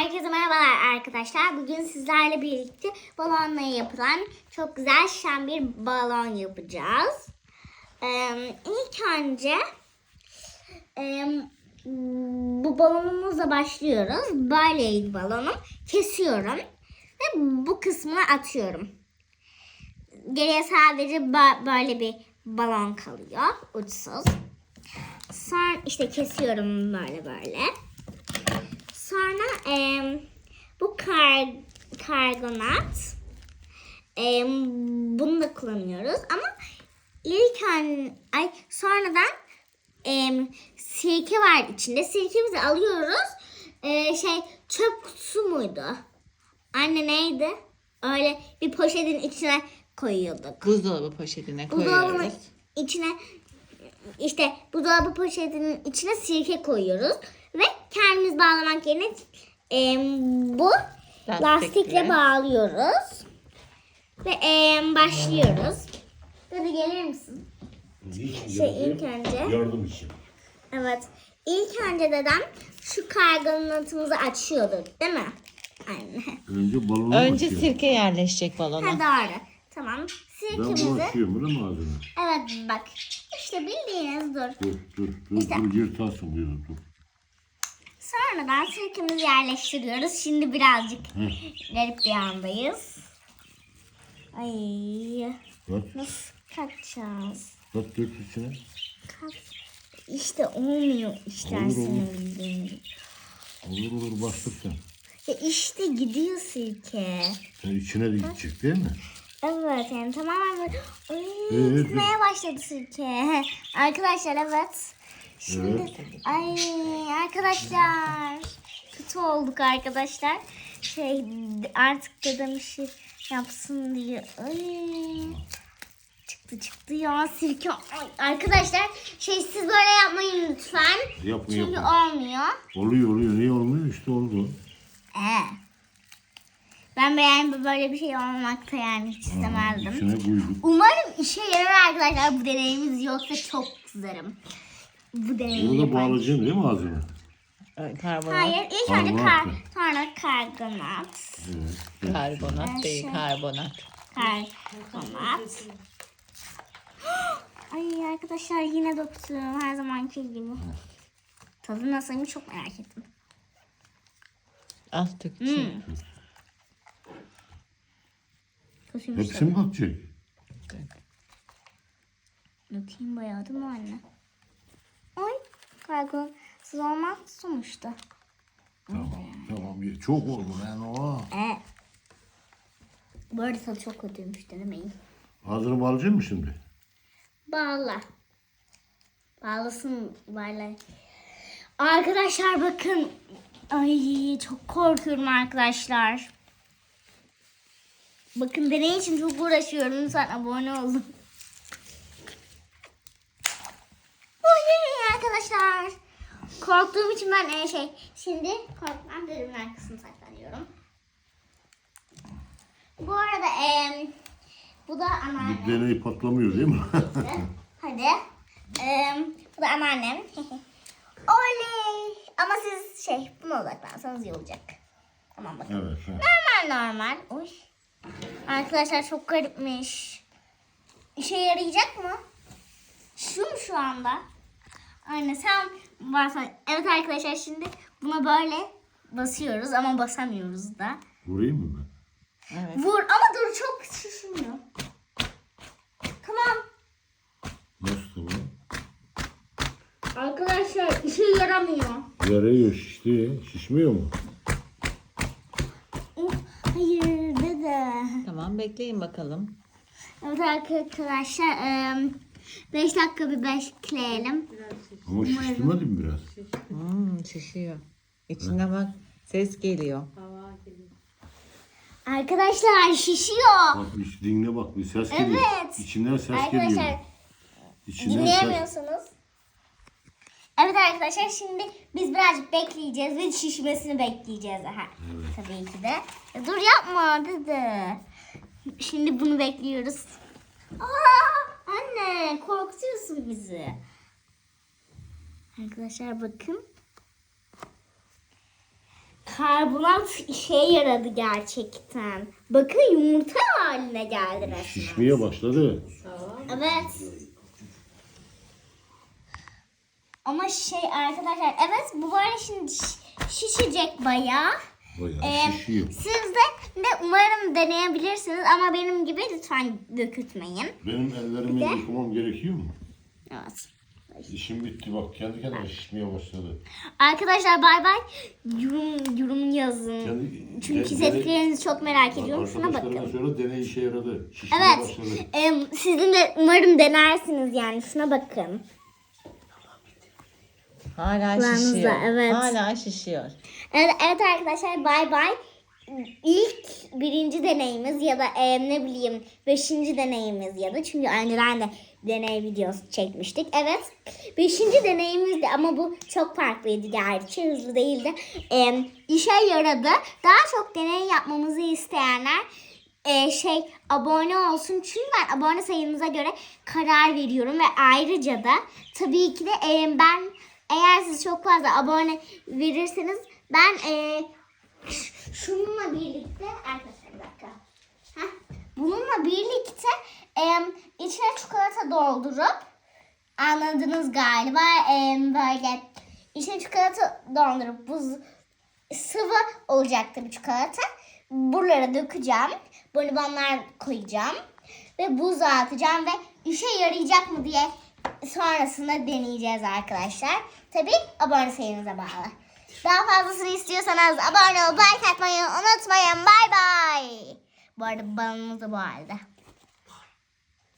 Herkese merhabalar arkadaşlar. Bugün sizlerle birlikte balonla yapılan çok güzel şen bir balon yapacağız. Ee, ilk önce e, bu balonumuzla başlıyoruz. Böyleydi balonum. Kesiyorum ve bu kısmını atıyorum. Geriye sadece bö- böyle bir balon kalıyor. Uçsuz. Sonra işte kesiyorum böyle böyle. Sonra em, bu kar, kargonat em, bunu da kullanıyoruz ama ilk an, ay sonradan em, sirke var içinde. Sirkemizi alıyoruz. Ee, şey çöp kutusu muydu? Anne neydi? Öyle bir poşetin içine koyuyorduk. Buzdolabı poşetine Buzdolabının koyuyoruz. içine işte buzdolabı poşetinin içine sirke koyuyoruz kendimiz bağlamak yerine e, bu Lastikle. lastikle bağlıyoruz ve e, başlıyoruz. Hadi gelir misin? Şey ilk önce Yardım için. evet ilk önce dedem şu kargonatımızı açıyordu değil mi? Anne. Önce balonu Önce açıyor. sirke yerleşecek Ha balona. doğru. Tamam. Ben bunu Sirkemizi. açıyorum öyle mi ağzını? Evet bak. İşte bildiğiniz dur. Dur dur dur İşte. dur yırtarsın bunu dur. Sonradan sirkemizi yerleştiriyoruz. Şimdi birazcık Hı. garip bir andayız. Ay Bak nasıl kaçacağız? bak dök içine. Kaç. İşte olmuyor işler Olur, senin olur. bildiğin. Olur olur bastır sen. Ya işte gidiyor sirke. Sen içine de gidecek değil mi? Evet yani tamamen böyle Ay, Evet. gitmeye başladı sirke. Arkadaşlar evet. Şimdi Evet. ay arkadaşlar kötü olduk arkadaşlar. Şey artık dedem işi yapsın diye. Ay. Çıktı çıktı ya sirke. Ay, arkadaşlar şey siz böyle yapmayın lütfen. Yapma Çünkü yapma. olmuyor. Oluyor oluyor. Niye olmuyor? İşte oldu. Ee. Ben yani böyle bir şey olmakta yani hiç istemezdim. Umarım işe yarar arkadaşlar bu deneyimiz yoksa çok kızarım. Bu deneyimi Bunu da bağlayacaksın değil mi ağzına? Evet, Karbonat. Hayır ilk önce kar, Karbonat mı? sonra karbonat. Evet. Karbonat değil Şey. karbonat. Karbonat. Ay arkadaşlar yine döktüm her zamanki gibi. Tadı nasılmış çok merak ettim. Al dök içine. Hmm. Kötüymüş Hepsi tadı. mi katacak? Dökeyim bayağı değil mi anne? Ay karbonasız olmaz sonuçta. Tamam tamam. Çok oldu lan o. Evet. Bu arada tadı çok kötüymüş denemeyin. Ağzını bağlayacaksın mı şimdi? Bağla. Bağlasın bağla. Arkadaşlar bakın. Ay çok korkuyorum arkadaşlar. Bakın deney için çok uğraşıyorum. Lütfen abone olun. Oy arkadaşlar. Korktuğum için ben e, şey şimdi korkmam dedim arkasını saklanıyorum. Bu arada e, bu da anneannem. Bu deney patlamıyor değil mi? Hadi. Ee, bu da anneannem. Oley. Ama siz şey buna odaklansanız iyi olacak. Tamam bakın. evet. ha. Normal normal. Uy. Arkadaşlar çok garipmiş. İşe yarayacak mı? Şu mu şu anda? Anne sen varsan. Evet arkadaşlar şimdi buna böyle basıyoruz ama basamıyoruz da. Vurayım mı ben? Evet. Vur ama dur çok şişmiyor. Tamam. Nasıl tamam? Arkadaşlar işe yaramıyor. Yarıyor şişti. Şişmiyor mu? Of, Hayır dede. Tamam bekleyin bakalım. Evet arkadaşlar 5 dakika bir bekleyelim. Ama şiştirmedi mi biraz? Hmm, şişiyor. İçine bak ses geliyor. Arkadaşlar şişiyor. Bak bir dinle bak bir ses geliyor. Evet. İçinden ses Arkadaşlar geliyor. İçinden ses. dinleyemiyorsunuz. Evet arkadaşlar şimdi biz birazcık bekleyeceğiz ve şişmesini bekleyeceğiz daha. Tabii ki de. Dur yapma dede. Şimdi bunu bekliyoruz. Aa, anne korkutuyorsun bizi. Arkadaşlar bakın. karbonat işe yaradı gerçekten. Bakın yumurta haline geldi resmen. Şişmeye başladı. Evet. Ama şey arkadaşlar evet bu böyle şimdi şiş- şişecek bayağı. Bayağı Ee, şişiyor. siz de, de umarım deneyebilirsiniz ama benim gibi lütfen dökütmeyin. Benim ellerimi de- yıkamam gerekiyor mu? Evet. İşim bitti bak kendi kendine şişmeye başladı. Arkadaşlar bay bay. Yorum, yorum yazın. Kendi, Çünkü tepkilerinizi çok merak ediyorum. Şuna Arkadaşlarına bakın. söyle deney işe yaradı. Şişmeye Evet. başladı. em, sizin de umarım denersiniz yani. Şuna bakın. Hala Kulağınızda, şişiyor. evet. Hala şişiyor. Evet, evet arkadaşlar bay bay. İlk birinci deneyimiz ya da em, ne bileyim beşinci deneyimiz ya da çünkü önceden de deney videosu çekmiştik. Evet beşinci deneyimizdi ama bu çok farklıydı gerçi hızlı değildi. Em, işe yaradı. Daha çok deney yapmamızı isteyenler e, şey abone olsun. Çünkü ben abone sayınıza göre karar veriyorum ve ayrıca da tabii ki de e, ben eğer siz çok fazla abone verirseniz ben e, şununla birlikte arkadaşlar bir dakika. Heh, bununla birlikte e, içine çikolata doldurup anladınız galiba e, böyle içine çikolata doldurup buz sıvı olacaktı bu çikolata. Buralara dökeceğim. Bonibonlar koyacağım. Ve buza atacağım ve işe yarayacak mı diye sonrasında deneyeceğiz arkadaşlar. Tabi abone sayınıza bağlı. Daha fazlasını istiyorsanız abone olup like atmayı unutmayın. Bay bay. Bu arada balonumuz da bu halde.